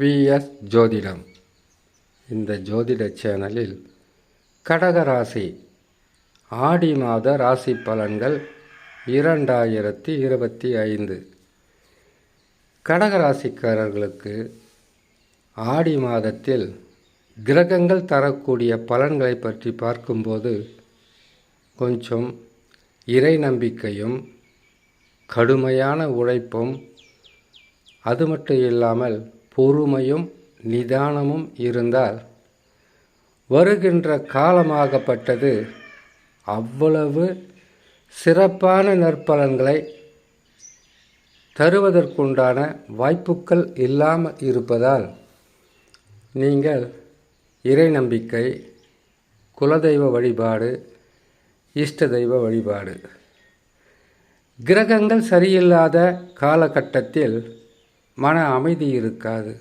Vs ஜோதிடம். இந்த ஜோதிட சேனலில் கடகராசி ஆடி மாத ராசி பலன்கள் இரண்டாயிரத்தி இருபத்தி ஐந்து. கடகராசிக்காரர்களுக்கு ஆடி மாதத்தில் கிரகங்கள் தரக்கூடிய பலன்களை பற்றி பார்க்கும்போது கொஞ்சம் இறை நம்பிக்கையும் கடுமையான உழைப்பும் அது மட்டும் இல்லாமல் பொறுமையும் நிதானமும் இருந்தால் வருகின்ற காலமாகப்பட்டது அவ்வளவு சிறப்பான நற்பலன்களை தருவதற்குண்டான வாய்ப்புகள் இல்லாமல் இருப்பதால் நீங்கள் இறை நம்பிக்கை குலதெய்வ வழிபாடு இஷ்ட தெய்வ வழிபாடு. கிரகங்கள் சரியில்லாத காலகட்டத்தில் மன அமைதி இருக்காது.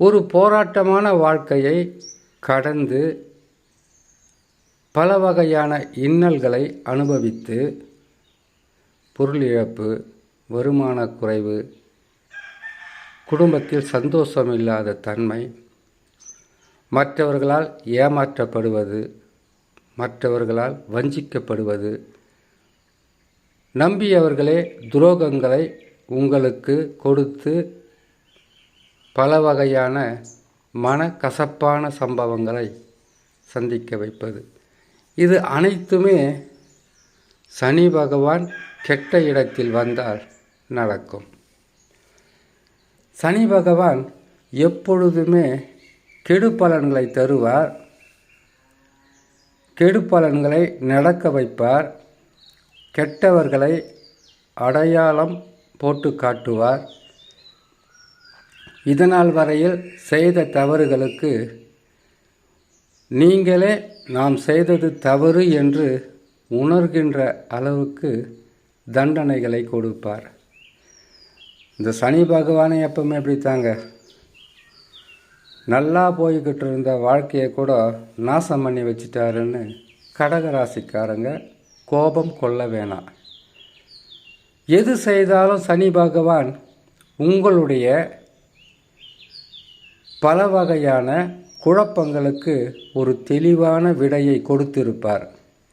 ஒரு போராட்டமான வாழ்க்கையை கடந்து பல வகையான இன்னல்களை அனுபவித்து பொருள் இழப்பு வருமான குறைவு குடும்பத்தில் சந்தோஷம் இல்லாத தன்மை மற்றவர்களால் ஏமாற்றப்படுவது மற்றவர்களால் வஞ்சிக்கப்படுவது நம்பியவர்களே துரோகங்களை உங்களுக்கு கொடுத்து பல வகையான மன கசப்பான சம்பவங்களை சந்திக்க வைப்பது. இது அனைத்துமே சனி பகவான் கெட்ட இடத்தில் வந்தால் நடக்கும். சனி பகவான் எப்பொழுதுமே கெடு பலன்களை தருவார். கெடு பலன்களை நடக்க வைப்பார். கெட்டவர்களை அடையாளம் போட்டு காட்டுவார். இதனால் வரையில் செய்த தவறுகளுக்கு நீங்களே நாம் செய்தது தவறு என்று உணர்கின்ற அளவுக்கு தண்டனைகளை கொடுப்பார். இந்த சனி பகவானை எப்பவுமே எப்படித்தாங்க நல்லா போய்கிட்டு இருந்த வாழ்க்கையை கூட நாசம் பண்ணி வச்சிட்டாருன்னு கடகராசிக்காரங்க கோபம் கொள்ள வேணாம். எது செய்தாலும் சனி பகவான் உங்களுடைய பல வகையான குழப்பங்களுக்கு ஒரு தெளிவான விடையை கொடுத்திருப்பார்.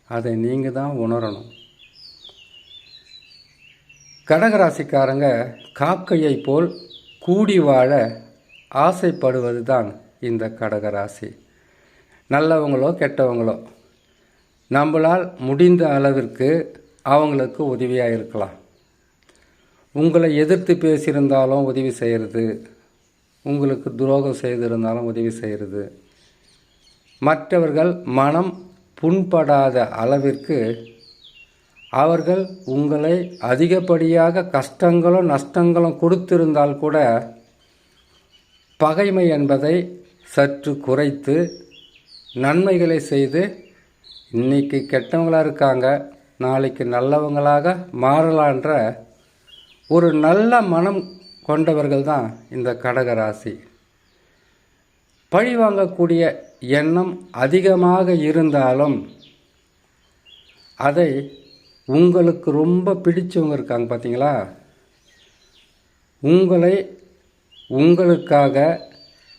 அதை நீங்கள் தான் உணரணும். கடகராசிக்காரங்க காக்கையை போல் கூடி வாழ ஆசைப்படுவது தான் இந்த கடகராசி. நல்லவங்களோ கெட்டவங்களோ நம்மளால் முடிந்த அளவிற்கு அவங்களுக்கு உதவியாக இருக்கலாம். உங்களை எதிர்த்து பேசியிருந்தாலும் உதவி செய்கிறது உங்களுக்கு துரோகம் செய்திருந்தாலும் உதவி செய்கிறது மற்றவர்கள் மனம் புண்படாத அளவிற்கு அவர்கள் உங்களை அதிகப்படியாக கஷ்டங்களும் நஷ்டங்களும் கொடுத்திருந்தால் கூட பகைமை என்பதை சற்று குறைத்து நன்மைகளை செய்து இன்னைக்கு கெட்டவங்களாக இருக்காங்க நாளைக்கு நல்லவங்களாக மாறலான்ற ஒரு நல்ல மனம் கொண்டவர்கள் தான் இந்த கடகராசி. பழி வாங்கக்கூடிய எண்ணம் அதிகமாக இருந்தாலும் அதை உங்களுக்கு ரொம்ப பிடிச்சவங்க இருக்காங்க பார்த்தீங்களா உங்களை உங்களுக்காக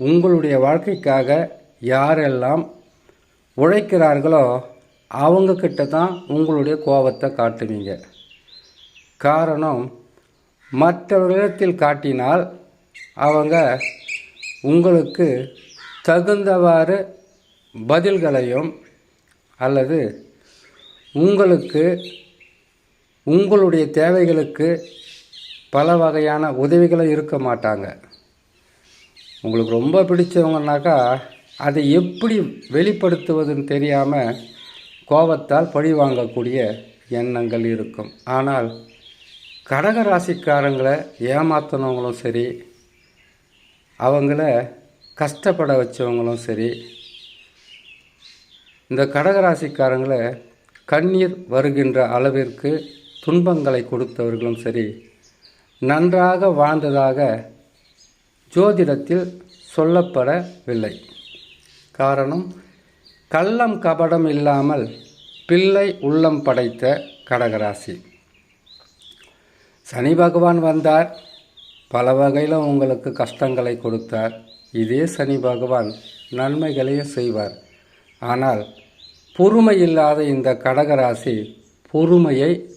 உங்களுடைய வாழ்க்கைக்காக யாரெல்லாம் உழைக்கிறார்களோ அவங்கக்கிட்ட தான் உங்களுடைய கோபத்தை காட்டுவீங்க. காரணம் மற்றவர்களிடத்தில் காட்டினால் அவங்க உங்களுக்கு தகுந்தவாறு பதில்களையும் அல்லது உங்களுக்கு உங்களுடைய தேவைகளுக்கு பல வகையான உதவிகளும் இருக்க மாட்டாங்க. உங்களுக்கு ரொம்ப பிடிச்சவங்கனாக்கா அதை எப்படி வெளிப்படுத்துவதுன்னு தெரியாமல் கோபத்தால் பழி வாங்கக்கூடிய எண்ணங்கள் இருக்கும். ஆனால் கடகராசிக்காரங்களை ஏமாத்தினவங்களும் சரி அவங்கள கஷ்டப்பட வச்சவங்களும் சரி இந்த கடகராசிக்காரங்களை கண்ணீர் வருகின்ற அளவிற்கு துன்பங்களை கொடுத்தவர்களும் சரி நன்றாக வாழ்ந்ததாக ஜோதிடத்தில் சொல்லப்படவில்லை. காரணம் கள்ளம் கபடம் இல்லாமல் பிள்ளை உள்ளம் படைத்த கடகராசி. சனி பகவான் வந்தார். பல வகையில் உங்களுக்கு கஷ்டங்களை கொடுத்தார். இதே சனி பகவான் நன்மைகளையும் செய்வார். ஆனால் பொறுமை இல்லாத இந்த கடகராசி பொறுமையை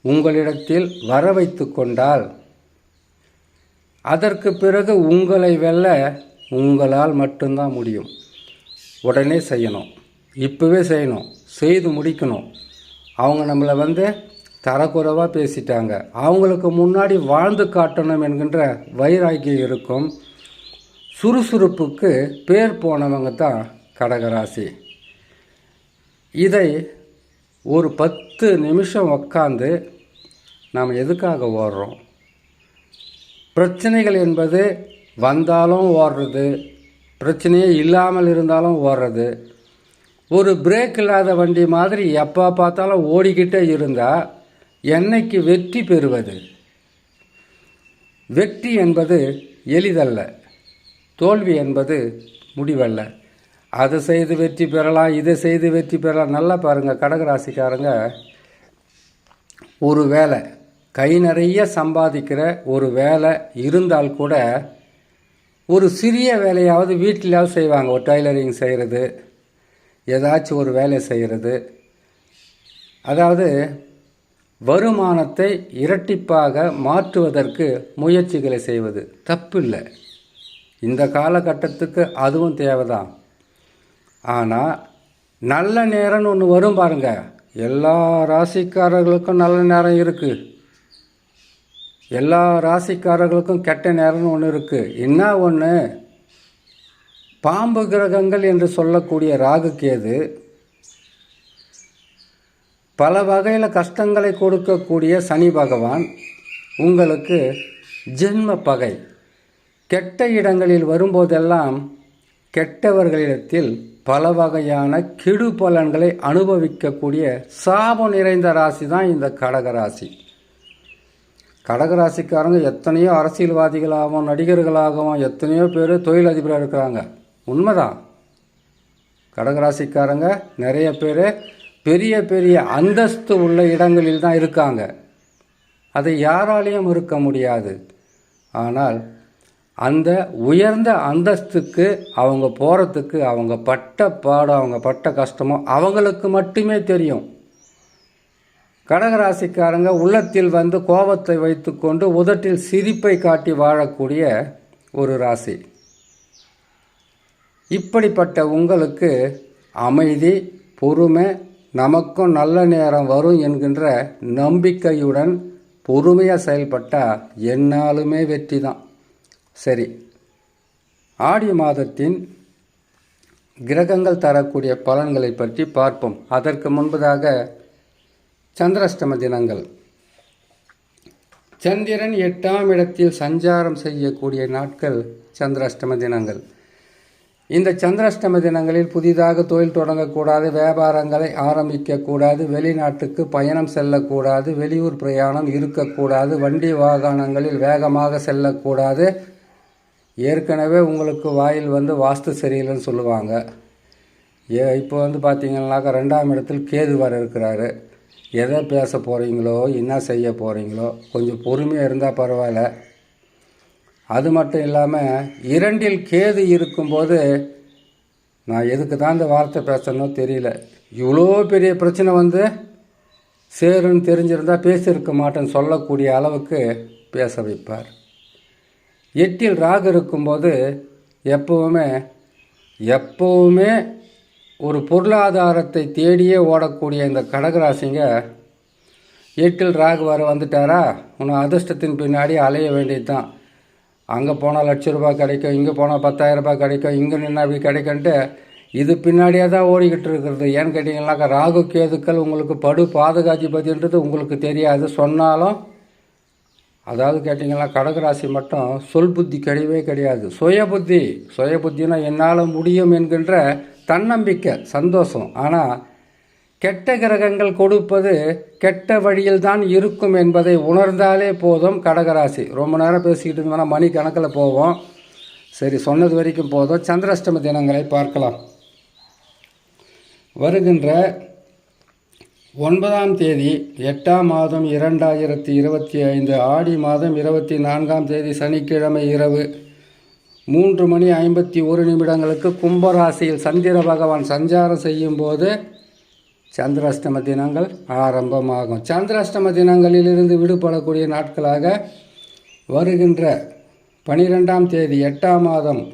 உங்களிடத்தில் வர வைத்து கொண்டால் அதற்கு பிறகு உங்களை வெல்ல உங்களால் மட்டும்தான் முடியும். உடனே செய்யணும். இப்போவே செய்யணும். செய்து முடிக்கணும். அவங்க நம்மளை வந்து தரக்குறைவாக பேசிட்டாங்க. அவங்களுக்கு முன்னாடி வாழ்ந்து காட்டணும் என்கின்ற வைராக்கியம் இருக்கும். சுறுசுறுப்புக்கு பேர் போனவங்க தான் கடகராசி. இதை ஒரு பத்து நிமிஷம் உக்காந்து நாம் எதுக்காக ஓடுறோம்? பிரச்சனைகள் என்பது வந்தாலும் ஓடுறது பிரச்சனையே இல்லாமல் இருந்தாலும் ஓடுறது. ஒரு பிரேக் இல்லாத வண்டி மாதிரி எப்போ பார்த்தாலும் ஓடிக்கிட்டே இருந்தால் என்னைக்கு வெற்றி பெறுவது? வெற்றி என்பது எளிதல்ல. தோல்வி என்பது முடிவல்ல. அதை செய்து வெற்றி பெறலாம் இதை செய்து வெற்றி பெறலாம். நல்லா பாருங்கள் கடகராசிக்காரங்க. ஒரு வேலை கை நிறைய சம்பாதிக்கிற ஒரு வேலை இருந்தால் கூட ஒரு சிறிய வேலையாவது வீட்டிலாவது செய்வாங்க. ஒரு டைலரிங் செய்கிறது ஏதாச்சும் ஒரு வேலை செய்கிறது அதாவது வருமானத்தை இரட்டிப்பாக மாற்றுவதற்கு முயற்சிகளை செய்வது தப்பில்லை. இந்த காலகட்டத்துக்கு அதுவும் தேவைதான். ஆனால் நல்ல நேரம்னு ஒன்று வரும் பாருங்க. எல்லா ராசிக்காரர்களுக்கும் நல்ல நேரம் இருக்குது எல்லா ராசிக்காரர்களுக்கும் கெட்ட நேரம்னு ஒன்று இருக்குது என்ன ஒன்று பாம்பு கிரகங்கள் என்று சொல்லக்கூடிய ராகு கேது பல வகையில் கஷ்டங்களை கொடுக்கக்கூடிய சனி பகவான் உங்களுக்கு ஜென்ம பகை. கெட்ட இடங்களில் வரும்போதெல்லாம் கெட்டவர்களிடத்தில் பல வகையான கெடு பலன்களை அனுபவிக்கக்கூடிய சாபம் நிறைந்த ராசி தான் இந்த கடகராசி கடகராசிக்காரங்க எத்தனையோ அரசியல்வாதிகளாகவும் நடிகர்களாகவும் எத்தனையோ பேர் தொழிலதிபராக இருக்கிறாங்க. உண்மைதான். கடகராசிக்காரங்க நிறைய பேர் பெரிய பெரிய அந்தஸ்து உள்ள இடங்களில் தான் இருக்காங்க. அதை யாராலையும் இருக்க முடியாது. ஆனால் அந்த உயர்ந்த அந்தஸ்துக்கு அவங்க போகிறதுக்கு அவங்க பட்ட பாடம் அவங்க பட்ட கஷ்டமோ அவங்களுக்கு மட்டுமே தெரியும். கடகராசிக்காரங்க உள்ளத்தில் வந்து கோபத்தை வைத்துக்கொண்டு உதட்டில் சிரிப்பை காட்டி வாழக்கூடிய ஒரு ராசி. இப்படிப்பட்ட உங்களுக்கு அமைதி பொறுமை நமக்கும் நல்ல நேரம் வரும் என்கின்ற நம்பிக்கையுடன் பொறுமையாக செயல்பட்டால் என்னாலுமே வெற்றி தான் சரி ஆடி மாதத்தின் கிரகங்கள் தரக்கூடிய பலன்களை பற்றி பார்ப்போம். அதற்கு முன்பதாக சந்திராஷ்டம தினங்கள். சந்திரன் எட்டாம் இடத்தில் சஞ்சாரம் செய்யக்கூடிய நாட்கள் சந்திராஷ்டம தினங்கள். இந்த சந்திராஷ்டம தினங்களில் புதிதாக தொழில் தொடங்கக்கூடாது வியாபாரங்களை ஆரம்பிக்கக்கூடாது வெளிநாட்டுக்கு பயணம் செல்லக்கூடாது வெளியூர் பிரயாணம் இருக்கக்கூடாது வண்டி வாகனங்களில் வேகமாக செல்லக்கூடாது. ஏற்கனவே உங்களுக்கு வாயில் வந்து வாஸ்து சரியில்லைன்னு சொல்லுவாங்க. ஏ இப்போ வந்து பார்த்தீங்கன்னாக்கா ரெண்டாம் இடத்தில் கேது வர இருக்கிறாரு. எதை பேச போகிறீங்களோ என்ன செய்ய போகிறீங்களோ கொஞ்சம் பொறுமையாக இருந்தால் பரவாயில்ல. அது மட்டும் இல்லாமல் இரண்டில் கேது இருக்கும்போது நான் எதுக்கு தான் இந்த வார்த்தை பேசணும் தெரியல. இவ்வளோ பெரிய பிரச்சனை வந்து சேருன்னு தெரிஞ்சிருந்தால் பேசியிருக்க மாட்டேன்னு சொல்லக்கூடிய அளவுக்கு பேச வைப்பார். எட்டில் ராகு இருக்கும்போது எப்பவுமே எப்பவுமே ஒரு பொருளாதாரத்தை தேடியே ஓடக்கூடிய இந்த கடகராசிங்க எட்டில் ராகு வர வந்துட்டாரா? உன்னை அதிர்ஷ்டத்தின் பின்னாடி அலைய வேண்டியது தான் அங்கே போனால் லட்ச ரூபா கிடைக்கும் இங்கே போனால் பத்தாயிரம் ரூபாய் கிடைக்கும் இங்கே நின்று அப்படி கிடைக்குன்ட்டு இது பின்னாடியே தான் ஓடிக்கிட்டு இருக்கிறது. ஏன்னு கேட்டிங்கன்னாக்கா ராகு கேதுக்கள் உங்களுக்கு படு பாதுகாதிபதின்றது உங்களுக்கு தெரியாது. சொன்னாலும் அதாவது கேட்டிங்கன்னா கடகராசி மட்டும் சொல் புத்தி கிடையவே கிடையாது. சுய புத்தி. சுய புத்தினா என்னால் முடியும் என்கின்ற தன்னம்பிக்கை சந்தோஷம். ஆனால் கெட்ட கிரகங்கள் கொடுப்பது கெட்ட வழியில் தான் இருக்கும் என்பதை உணர்ந்தாலே போதும் கடகராசி. ரொம்ப நேரம் பேசிக்கிட்டு இருந்தோம்னா மணி கணக்கில் போவோம். சரி சொன்னது வரைக்கும் போதும். சந்திராஷ்டம தினங்களை பார்க்கலாம். வருகின்ற ஒன்பதாம் தேதி எட்டாம் மாதம் இரண்டாயிரத்தி இருபத்தி ஐந்து ஆடி மாதம் இருபத்தி நான்காம் தேதி சனிக்கிழமை இரவு மூன்று மணி ஐம்பத்தி ஒரு நிமிடங்களுக்கு கும்பராசியில் சந்திர பகவான் சஞ்சாரம் செய்யும் போது சந்திராஷ்டம தினங்கள் ஆரம்பமாகும். சந்திராஷ்டம தினங்களிலிருந்து விடுபடக்கூடிய நாட்களாக வருகின்ற பனிரெண்டாம் தேதி எட்டாம் மாதம்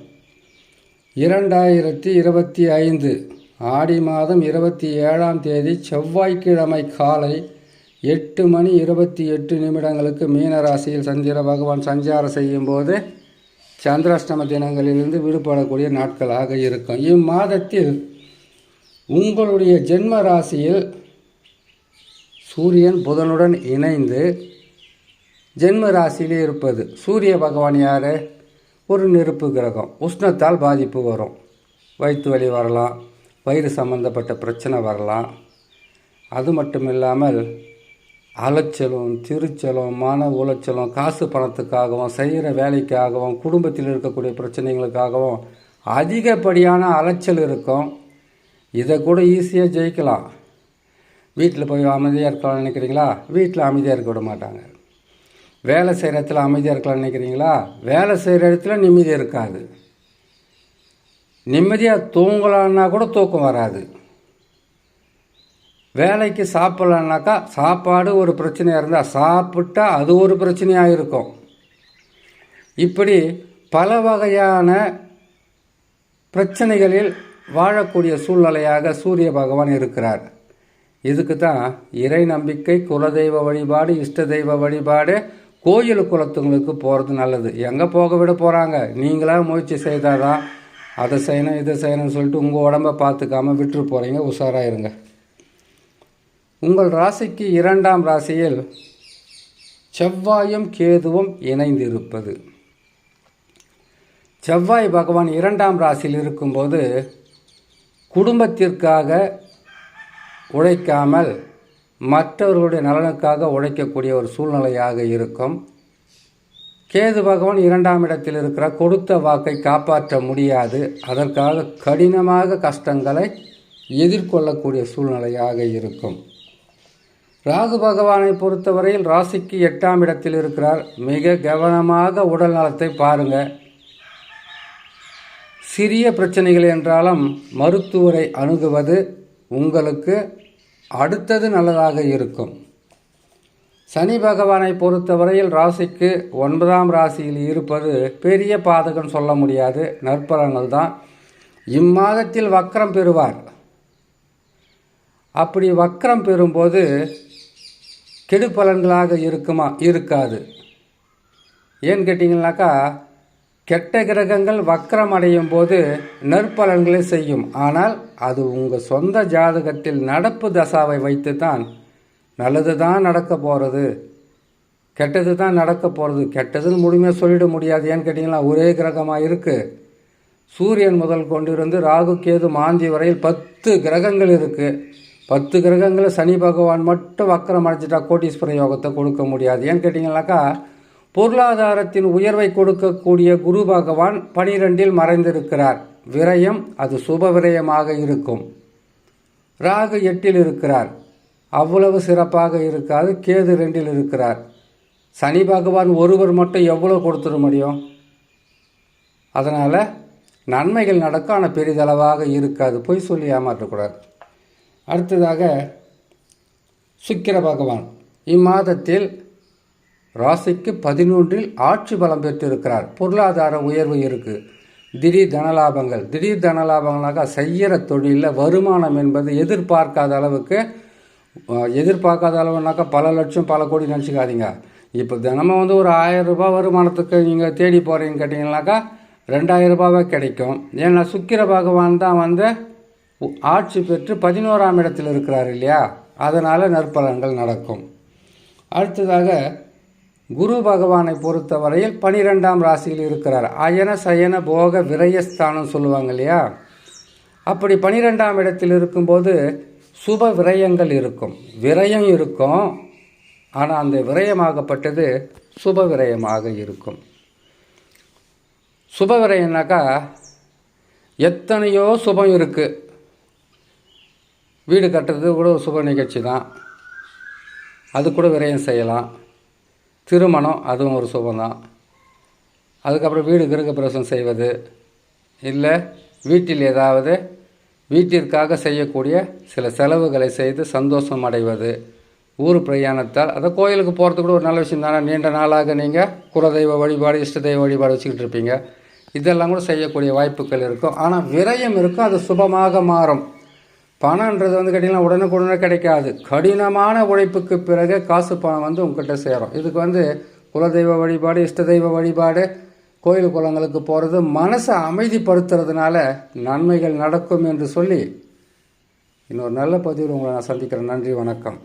இரண்டாயிரத்தி இருபத்தி ஐந்து ஆடி மாதம் இருபத்தி ஏழாம் தேதி செவ்வாய்க்கிழமை காலை எட்டு மணி இருபத்தி எட்டு நிமிடங்களுக்கு மீனராசியில் சந்திர பகவான் சஞ்சாரம் செய்யும் போது சந்திராஷ்டம தினங்களிலிருந்து விடுபடக்கூடிய நாட்களாக இருக்கும். இம்மாதத்தில் உங்களுடைய ஜென்ம ராசியில் சூரியன் புதனுடன் இணைந்து ஜென்ம ராசியிலே இருப்பது. சூரிய பகவான் யார்? ஒரு நெருப்பு கிரகம். உஷ்ணத்தால் பாதிப்பு வரும். வயிற்று வலி வரலாம். வயிறு சம்பந்தப்பட்ட பிரச்சனை வரலாம். அது மட்டும் இல்லாமல் அலைச்சலும் திருச்சலும் மன உளைச்சலும் காசு பணத்துக்காகவும் செய்கிற வேலைக்காகவும் குடும்பத்தில் இருக்கக்கூடிய பிரச்சனைகளுக்காகவும் அதிகப்படியான அலைச்சல் இருக்கும். இதை கூட ஈஸியாக ஜெயிக்கலாம். வீட்டில் போய் அமைதியாக இருக்கலாம்னு நினைக்கிறீங்களா? வீட்டில் அமைதியாக இருக்க விட மாட்டாங்க. வேலை செய்கிற இடத்துல அமைதியாக இருக்கலாம்னு நினைக்கிறீங்களா? வேலை செய்கிற இடத்துல நிம்மதி இருக்காது. நிம்மதியாக தூங்கலான்னா கூட தூக்கம் வராது. வேலைக்கு சாப்பிட்லான்னாக்கா சாப்பாடு ஒரு பிரச்சனையாக இருந்தால் சாப்பிட்டா அது ஒரு பிரச்சனையாக இருக்கும். இப்படி பல வகையான பிரச்சனைகளில் வாழக்கூடிய சூழ்நிலையாக சூரிய பகவான் இருக்கிறார். இதுக்கு தான் இறை நம்பிக்கை குலதெய்வ வழிபாடு இஷ்ட தெய்வ வழிபாடு கோயில் குலத்துங்களுக்கு போகிறது நல்லது. எங்கே போக விட போகிறாங்க நீங்களாக முயற்சி செய்தால் தான் அதை செய்யணும் இதை செய்யணும்னு சொல்லிட்டு உங்கள் உடம்ப பார்த்துக்காம விட்டுரு போகிறீங்க உஷாராக இருங்க. உங்கள் ராசிக்கு இரண்டாம் ராசியில் செவ்வாயும் கேதுவும் இணைந்து இருப்பது செவ்வாய் பகவான் இரண்டாம் ராசியில் இருக்கும்போது குடும்பத்திற்காக உழைக்காமல் மற்றவர்களுடைய நலனுக்காக உழைக்கக்கூடிய ஒரு சூழ்நிலையாக இருக்கும். கேது பகவான் இரண்டாம் இடத்தில் இருக்கிற கொடுத்த வாக்கை காப்பாற்ற முடியாது. அதற்காக கடினமாக கஷ்டங்களை எதிர்கொள்ளக்கூடிய சூழ்நிலையாக இருக்கும். ராகு பகவானை பொறுத்தவரையில் ராசிக்கு எட்டாம் இடத்தில் இருக்கிறார். மிக கவனமாக உடல் நலத்தை பாருங்கள் சிறிய பிரச்சனைகள் என்றாலும் மருத்துவரை அணுகுவது உங்களுக்கு அடுத்தது நல்லதாக இருக்கும். சனி பகவானை பொறுத்தவரையில் ராசிக்கு ஒன்பதாம் ராசியில் இருப்பது பெரிய பாதகம் சொல்ல முடியாது. நற்பலன்கள் தான். இம்மாதத்தில் வக்கரம் பெறுவார். அப்படி வக்கரம் பெறும்போது கெடுபலன்களாக இருக்குமா? இருக்காது. ஏன்னு கேட்டிங்கனாக்கா கெட்ட கிரகங்கள் வக்கரம் அடையும் போது நற்பலன்களை செய்யும். ஆனால் அது உங்கள் சொந்த ஜாதகத்தில் நடப்பு தசாவை வைத்து தான் நல்லது தான் நடக்க போகிறது கெட்டது தான் நடக்க போகிறது கெட்டதுன்னு முழுமையாக சொல்லிட முடியாது. ஏன்னு கேட்டிங்கன்னா ஒரே கிரகமாக இருக்குது சூரியன் முதல் கொண்டிருந்து ராகு கேது மாந்தி வரையில் பத்து கிரகங்கள் இருக்குது பத்து கிரகங்களை சனி பகவான் மட்டும் வக்கரம் அடைஞ்சிட்டா கோட்டீஸ்வர யோகத்தை கொடுக்க முடியாது. ஏன்னு கேட்டிங்கனாக்கா பொருளாதாரத்தின் உயர்வை கொடுக்கக்கூடிய குரு பகவான் பனிரெண்டில் மறைந்திருக்கிறார். விரயம் அது சுப விரயமாக இருக்கும். ராகு எட்டில் இருக்கிறார். அவ்வளவு சிறப்பாக இருக்காது கேது ரெண்டில் இருக்கிறார். சனி பகவான் ஒருவர் மட்டும் எவ்வளோ கொடுத்துட முடியும்? அதனால் நன்மைகள் நடக்கும் ஆனால் பெரிதளவாக இருக்காது. பொய் சொல்லி ஏமாற்றக்கூடாது. அடுத்ததாக சுக்கிர பகவான். இம்மாதத்தில் ராசிக்கு பதினொன்றில் ஆட்சி பலம் பெற்றிருக்கிறார். பொருளாதார உயர்வு இருக்குது திடீர் தனலாபங்கள். திடீர் தனலாபங்களாக செய்கிற தொழிலில் வருமானம் என்பது எதிர்பார்க்காத அளவுக்கு எதிர்பார்க்காத அளவுனாக்கா பல லட்சம் பல கோடி நினச்சிக்காதீங்க. இப்போ தினமும் வந்து ஒரு ஆயிரம் ரூபாய் வருமானத்துக்கு நீங்கள் தேடி போகிறீங்கன்னு கேட்டிங்கனாக்கா ரெண்டாயிரம் ரூபாவே கிடைக்கும். ஏன்னா சுக்கிர பகவான் தான் வந்து ஆட்சி பெற்று பதினோராம் இடத்தில் இருக்கிறார் இல்லையா? அதனால் நற்பலன்கள் நடக்கும். அடுத்ததாக குரு பகவானை பொறுத்தவரையில் பனிரெண்டாம் ராசியில் இருக்கிறார். அயன சயன போக விரயஸ்தானம் சொல்லுவாங்க இல்லையா? அப்படி பனிரெண்டாம் இடத்தில் இருக்கும்போது சுப விரயங்கள் இருக்கும். விரயம் இருக்கும். ஆனால் அந்த விரயமாகப்பட்டது சுப விரயமாக இருக்கும். சுப விரயம்னாக்கா எத்தனையோ சுபம் இருக்குது வீடு கட்டுறது கூட சுப நிகழ்ச்சி தான். அது கூட விரயம் செய்யலாம். திருமணம் அதுவும் ஒரு சுபம் அதுக்கப்புறம் வீடு கிரகப்பிரவேசம் செய்வது. இல்லை வீட்டில் ஏதாவது வீட்டிற்காக செய்யக்கூடிய சில செலவுகளை செய்து சந்தோஷம் அடைவது. ஊர் பிரயாணத்தால் அதை கோயிலுக்கு போகிறது கூட ஒரு நல்ல விஷயம் தானே? நீண்ட நாளாக நீங்கள் குலதெய்வ வழிபாடு இஷ்ட தெய்வ வழிபாடு வச்சுக்கிட்டு இருப்பீங்க. இதெல்லாம் கூட செய்யக்கூடிய வாய்ப்புகள் இருக்கும். ஆனால் விரயம் இருக்கும் அது சுபமாக மாறும். பணன்றது வந்து கேட்டிங்கன்னா உடனுக்குடனே கிடைக்காது. கடினமான உழைப்புக்கு பிறகு காசு பணம் வந்து உங்ககிட்ட சேரும். இதுக்கு வந்து குலதெய்வ வழிபாடு இஷ்ட தெய்வ வழிபாடு கோயில் குளங்களுக்கு போகிறது மனசை அமைதிப்படுத்துறதுனால நன்மைகள் நடக்கும் என்று சொல்லி இன்னொரு நல்ல பதிவில் உங்களை நான் சந்திக்கிறேன். நன்றி வணக்கம்.